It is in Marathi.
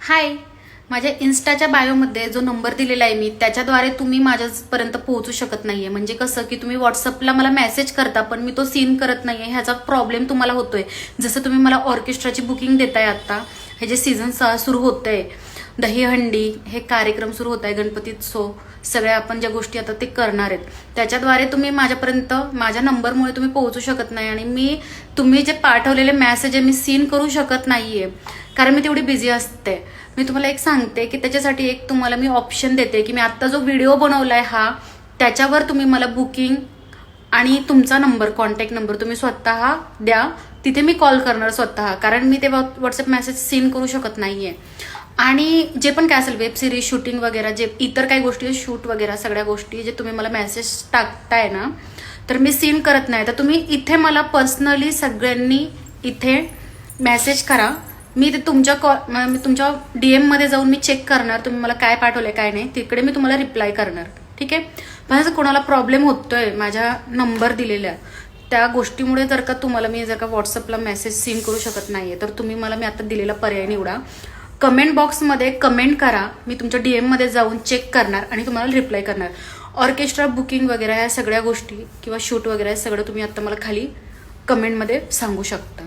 हाय माझ्या इन्स्टाच्या बायोमध्ये जो नंबर दिलेला आहे मी त्याच्याद्वारे तुम्ही माझ्यापर्यंत पोहोचू शकत नाहीये. म्हणजे कसं की तुम्ही व्हॉट्सअपला मला मेसेज करता पण मी तो सीन करत नाहीये. ह्याचा प्रॉब्लेम तुम्हाला होतोय. जसं तुम्ही मला ऑर्केस्ट्राची बुकिंग देताय आत्ता हे जे सीझन सुरू होतंय दहीहंडी हे कार्यक्रम सुरू होत आहे गणपतीत्सव सगळ्या आपण ज्या गोष्टी आता ते करणार आहेत. त्याच्याद्वारे तुम्ही माझ्यापर्यंत माझ्या नंबरमुळे तुम्ही पोहोचू शकत नाही आणि मी तुम्ही जे पाठवलेले मॅसेज आहे मी सीन करू शकत नाहीये. कारण मी तेवढी बिझी असते. मी तुम्हाला एक सांगते की त्याच्यासाठी एक तुम्हाला मी ऑप्शन देते की मी आत्ता जो व्हिडिओ बनवलाय हा त्याच्यावर तुम्ही मला बुकिंग आणि तुमचा नंबर कॉन्टॅक्ट नंबर तुम्ही स्वतः द्या. तिथे मी कॉल करणार स्वतः. कारण मी ते व्हॉट्सअप मेसेज सीन करू शकत नाहीये. आणि जे पण काय असेल वेब सिरीज शूटिंग वगैरे जे इतर काही गोष्टी शूट वगैरे सगळ्या गोष्टी जे तुम्ही मला मेसेज टाकताय ना तर मी सीन करत नाही. तर तुम्ही इथे मला पर्सनली सगळ्यांनी इथे मेसेज करा. मी ते तुमच्या कॉल मी तुमच्या डी एममध्ये जाऊन मी चेक करणार तुम्ही मला काय पाठवलंय काय नाही. तिकडे मी तुम्हाला रिप्लाय करणार. ठीक आहे? पण जर कोणाला प्रॉब्लेम होतोय माझ्या नंबर दिलेल्या त्या गोष्टीमुळे जर का तुम्हाला मी जर का व्हॉट्सअपला मेसेज सीन करू शकत नाहीये तर तुम्ही मला मी आता दिलेला पर्याय निवडा. कमेंट बॉक्समध्ये कमेंट करा. मी तुमच्या डीएममध्ये जाऊन चेक करणार आणि तुम्हाला रिप्लाय करणार. ऑर्केस्ट्रा बुकिंग वगैरे ह्या सगळ्या गोष्टी किंवा शूट वगैरे सगळं तुम्ही आता मला खाली कमेंटमध्ये सांगू शकता.